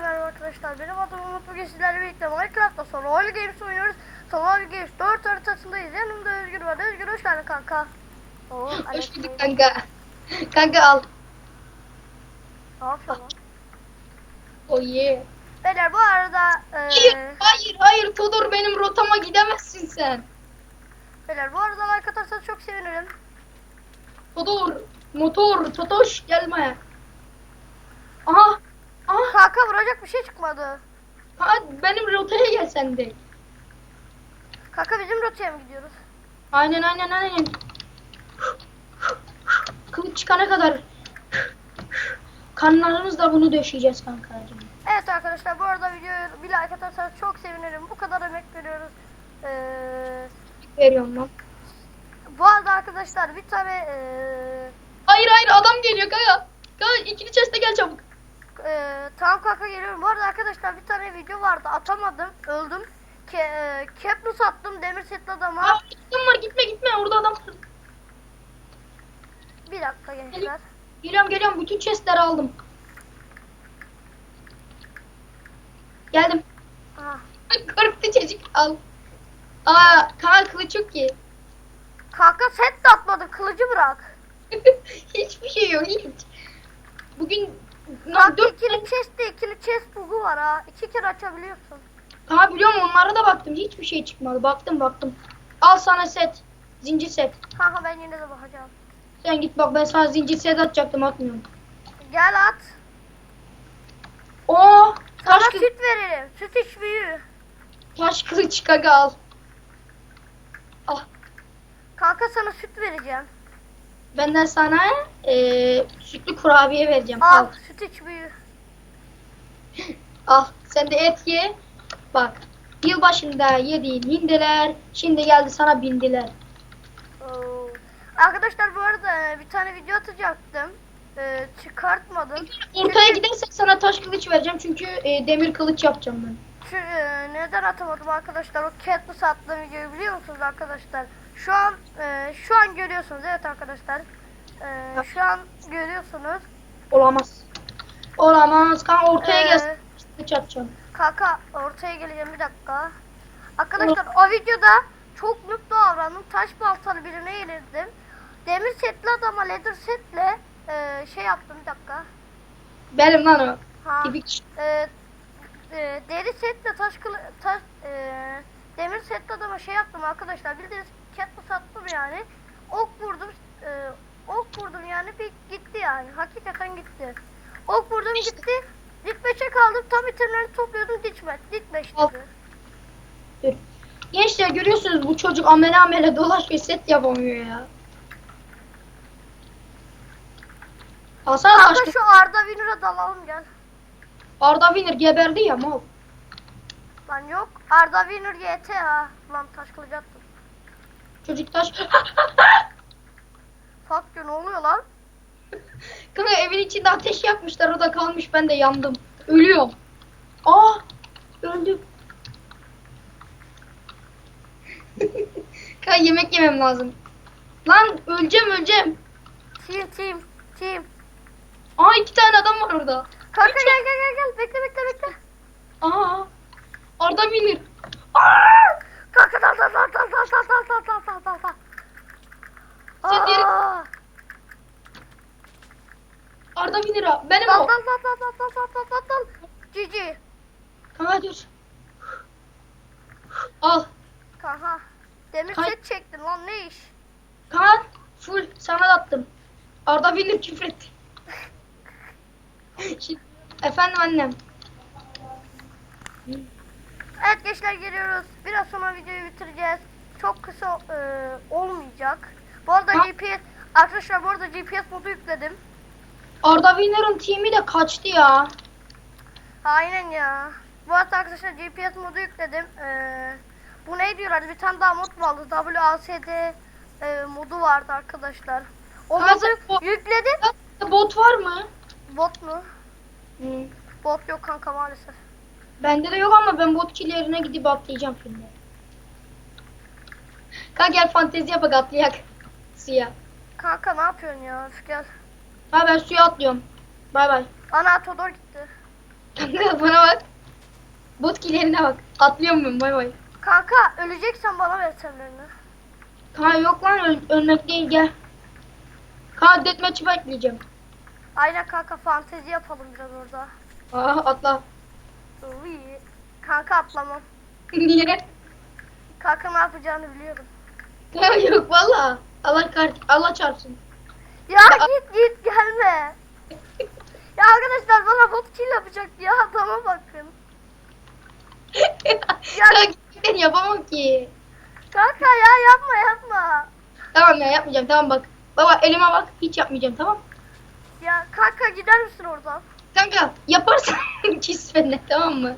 merhaba arkadaşlar. Benim adım Umut. Bugün sizlerle birlikte Minecraft'ta Survival Games oynuyoruz. Survival Games 4 haritasındayız. Yanımda Özgür var. Özgür hoş geldin kanka. Oo, Hoş bulduk kanka. Kanka al. Ne yapıyor lan? Oh yeah. Beyler bu arada Hayır, eee hayır, hayır Todor benim rotama gidemezsin sen. Beyler bu arada like atarsanız çok sevinirim. Todor, motor, Totoş gelme. Aha, aha, Kanka vuracak bir şey çıkmadı. ha, benim rotaya gel sen de. Kanka bizim rotaya mı gidiyoruz? Aynen, aynen, aynen. Kılıç çıkana kadar. Kanlarımızla bunu döşeyeceğiz kankacığım. Evet arkadaşlar bu arada videoya bir like atarsanız çok sevinirim. Bu kadar emek veriyoruz. Eee Veriyorum lan. bu arada arkadaşlar bir tane eee Hayır hayır adam geliyor kanka. Kanka ikili chest'e gel çabuk. Ee, tamam kanka geliyorum. Bu arada arkadaşlar bir tane video vardı atamadım öldüm. Ke e, Kepnus attım demir setli adama. Aa, var gitme gitme orada adam. Bir dakika gençler. Geliyorum geliyorum bütün chestleri aldım. Geldim. Aha. Korktu çocuk al. Aa kan kılıç çok iyi. Kanka set de atmadın kılıcı bırak. Hiçbir şey yok hiç. Bugün Kanka dört ikili chest de ikili chest bugu var ha. İki kere açabiliyorsun. Kanka biliyorum onlara da baktım hiçbir şey çıkmadı. Baktım baktım. Al sana set. Zincir set. Kanka ben yine de bakacağım. Sen git bak ben sana zincir set atacaktım atmıyorum. Gel at. Oo Sana taş, süt veririm. Süt iç büyü. taş kılıç kanka al. Al. Kanka sana süt vereceğim. Benden sana eee sütlü kurabiye vereceğim. Al Al. süt iç büyü. Al. Sen de et ye. Bak. Yılbaşında yediğin hindeler şimdi geldi sana bindiler. Oo. Arkadaşlar bu arada e, bir tane video atacaktım. Ee, çıkartmadım. Ortaya Çünkü- gidersen sana taş kılıç vereceğim çünkü e, demir kılıç yapacağım ben. Şu, e, neden atamadım arkadaşlar? O Katniss attığım videoyu biliyor musunuz arkadaşlar? Şu an e, şu an görüyorsunuz evet arkadaşlar. E, şu an görüyorsunuz. Olamaz. Olamaz. Kan ortaya Ee, gelsin. Kılıç yapacağım. Kanka ortaya geleceğim bir dakika. Arkadaşlar o videoda çok noob davrandım. Taş baltalı birine yenildim. Demir setli adama leather setle e, şey yaptım bir dakika. Benim lan o. Ha. E, e, deri setle taş taş e, demir setle adama şey yaptım arkadaşlar bildiğiniz Katniss attım yani. Ok vurdum e, ok vurdum yani bir gitti yani. Hakikaten gitti. Ok vurdum gitti. Ditmeçe kaldım. Tam itemlerini topluyordum. Ditme ditmeç Al. dedi. Gençler görüyorsunuz bu çocuk amele amele dolaşıyor set yapamıyor ya. Taş Kanka kılıç. şu Arda Winner'a dalalım gel. Arda Winner geberdi ya mal. lan yok. Arda Winner YT ha lan taş kılıcı attım Çocuk taş. Fuck you ne oluyor lan Kanka evin içinde ateş yakmışlar o da kalmış ben de yandım. Ölüyorum. Aa öldüm. Kanka yemek yemem lazım. Lan öleceğim öleceğim. team team team Aa iki tane adam var orada. Kanka gel gel gel gel bekle bekle bekle Aa Arda Winner. 12 lira. Benim o. Dal dal dal dal dal dal dal dal dal. Cici. Kanka dur. Al. Kaha. Demir Kan- set çektin lan ne iş? Kaan full sana da attım. Arda bindim küfretti. Şimdi- Efendim annem. Evet gençler geliyoruz. Biraz sonra videoyu bitireceğiz. Çok kısa e, olmayacak. Bu arada Ha. GPS arkadaşlar bu arada GPS modu yükledim. Arda Winner'ın team'i de kaçtı ya. Aynen ya. Bu arada arkadaşlar GPS modu yükledim. Ee, bu ne diyorlar? Bir tane daha mod vardı. WASD e, modu vardı arkadaşlar. O Ha, modu bu- yükledim. Bot var mı? Bot mu? Hı. Bot yok kanka maalesef. Bende de yok ama ben bot killerine gidip atlayacağım şimdi. Kanka gel fantezi yapak atlayak. Suya. Kanka ne yapıyorsun ya? Üf, gel. Ha ben suya atlıyorum. Bay bay. Ana Todor gitti. Kanka bana bak. Bot killerine bak. Atlıyorum ben bay bay. Kanka öleceksen bana ver semlerini. Kanka yok lan öl- ölmek değil gel. Kanka deathmatch'ı bekleyeceğim. Aynen kanka fantezi yapalım biraz orada. Aa atla. Uy. Kanka atlamam. Niye? Kanka ne yapacağını biliyorum. Ya yok valla. Allah kart Allah çarpsın. Ya git git gelme. Ya arkadaşlar bana bot kill yapacak ya adama bakın. ya ben yapamam ki. Kanka ya yapma yapma. Tamam ya yapmayacağım tamam bak. Baba elime bak hiç yapmayacağım tamam. Ya kanka gider misin oradan? Kanka yaparsan küs benimle tamam mı?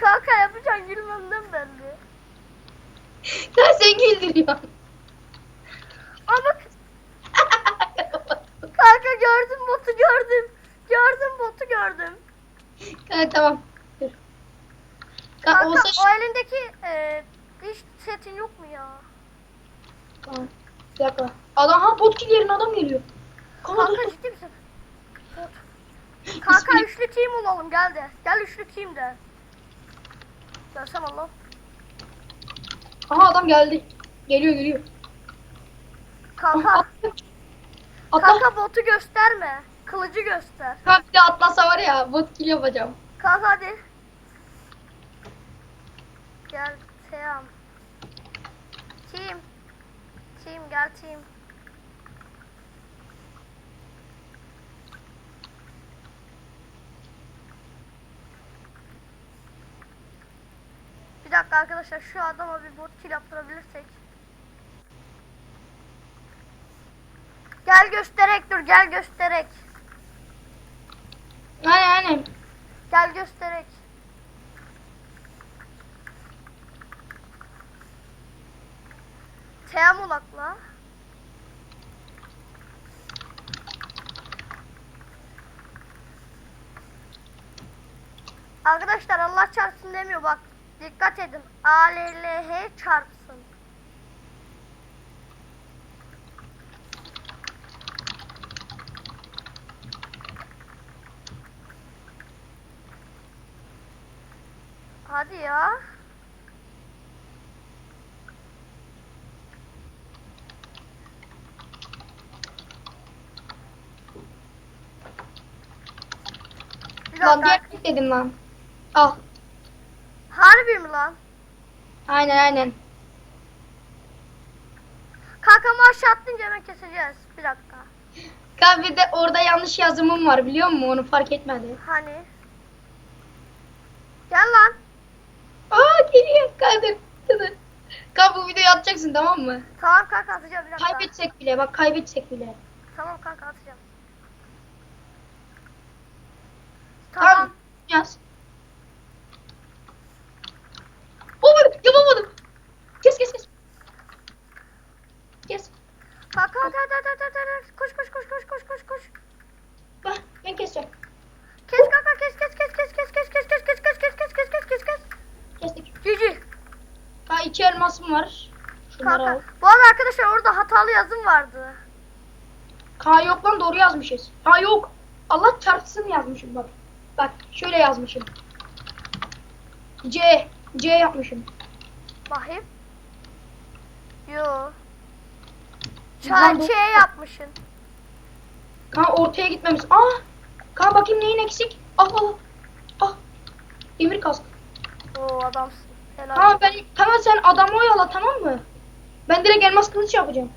Kanka yapacaksın gülmemden belli. Kanka sen güldürüyorsun. Ama kanka gördüm botu gördüm. Gördüm botu gördüm. Kanka tamam. Dur. Kanka, Kanka olsa o elindeki e, diş setin yok mu ya? Tamam. Bir dakika. Adam ha bot kill yerine adam geliyor. Kanka, Kanka dur. ciddi misin? Bot. Kanka İsmini- üçlü team olalım gel de. Gel üçlü team de. Görsem Allah. Aha adam geldi. Geliyor geliyor. Kanka. Kanka botu gösterme. Kılıcı göster. Kanka bir de atlasa var ya bot kill yapacağım. Kanka hadi. Gel Teyam. Team. Team gel team. Bir dakika arkadaşlar şu adama bir bot kill yaptırabilirsek. Gel gösterek dur gel gösterek. Aynen aynen. Gel gösterek. Team ulakla. Arkadaşlar Allah çarpsın demiyor bak. Dikkat edin. A L L H çarpsın. Hadi ya. Lan diğer dedim lan. Al. Harbi mi lan? Aynen aynen. Kankamı aşağı attınca hemen keseceğiz. Bir dakika. Kanka bir de orada yanlış yazımım var biliyor musun? Onu fark etmedi. Hani? Gel lan. Aa geliyor. Dur. dur. Kanka bu videoyu atacaksın tamam mı? Tamam kanka atacağım bir dakika. Kaybetsek bile bak kaybetsek bile. Tamam kanka atacağım. Tamam. Tamam. Yaz. Elmasım var. Şunları al. Kanka. Bu arada arkadaşlar orada hatalı yazım vardı. Ka yok lan doğru yazmışız. Ha yok. Allah çarpsın yazmışım bak. Bak şöyle yazmışım. C. C yapmışım. Bakayım. Yo. Lan bu- şey yapmışsın. Kan ortaya gitmemiz. Aa! Kan bakayım neyin eksik? Al al. al. Ah. Demir kask. Oo adamsın. Helal. Tamam ben tamam sen adamı oyala tamam mı? Ben direkt elmas kılıç yapacağım.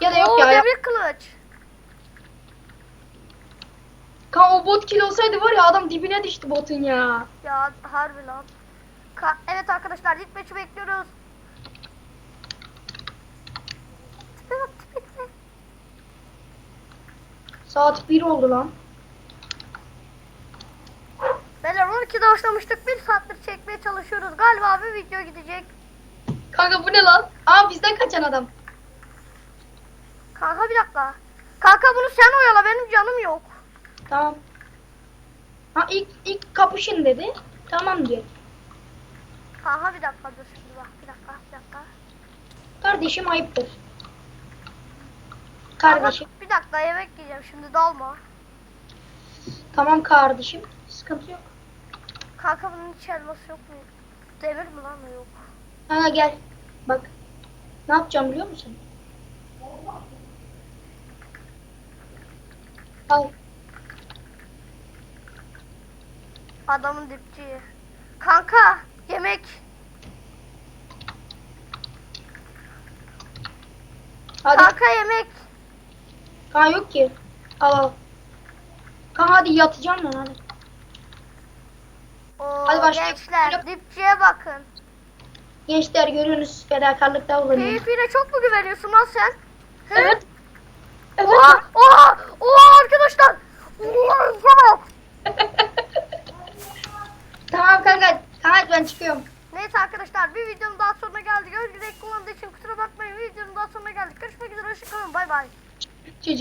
Ya da yok Oo ya. demir kılıç. Kan o bot kill olsaydı var ya adam dibine düştü botun ya. Ya harbi lan. Ka- evet arkadaşlar lit maçı bekliyoruz. Tipe bak tipe tipe. Saat 1 oldu lan. Beyler 12'de başlamıştık. Bir saattir çekmeye çalışıyoruz. Galiba bir video gidecek. Kanka bu ne lan? Aa bizden kaçan adam. Kanka bir dakika. Kanka bunu sen oyala benim canım yok. Tamam. Ha ilk ilk kapışın dedi. Tamam diyor. Kanka bir dakika dur şimdi bak bir dakika bir dakika. Kardeşim ayıptır. Kanka, Kardeşim. bir dakika yemek yiyeceğim şimdi dalma. Tamam kardeşim. Sıkıntı yok. Kanka bunun hiç elması yok mu? Demir mi lan yok? Ha gel. Bak. Ne yapacağım biliyor musun? Al. Adamın dipçiyi. Kanka yemek. Hadi. Kanka yemek. Kan yok ki. Al al. Kan hadi yatacağım ben hadi. Hadi başlayalım. Gençler dipçiye bakın. Gençler görüyorsunuz fedakarlıkta bulunuyor. Keyfine çok mu güveniyorsun lan sen? He? Evet. Evet. Oha! Oha! Oha arkadaşlar! Tamam kanka. Kanka ben çıkıyorum. Neyse arkadaşlar bir videonun daha sonuna geldik. Özgürlük kullandığı için kusura bakmayın. Videonun daha sonuna geldik. Görüşmek üzere. Hoşçakalın. Bay bay. Çocuk.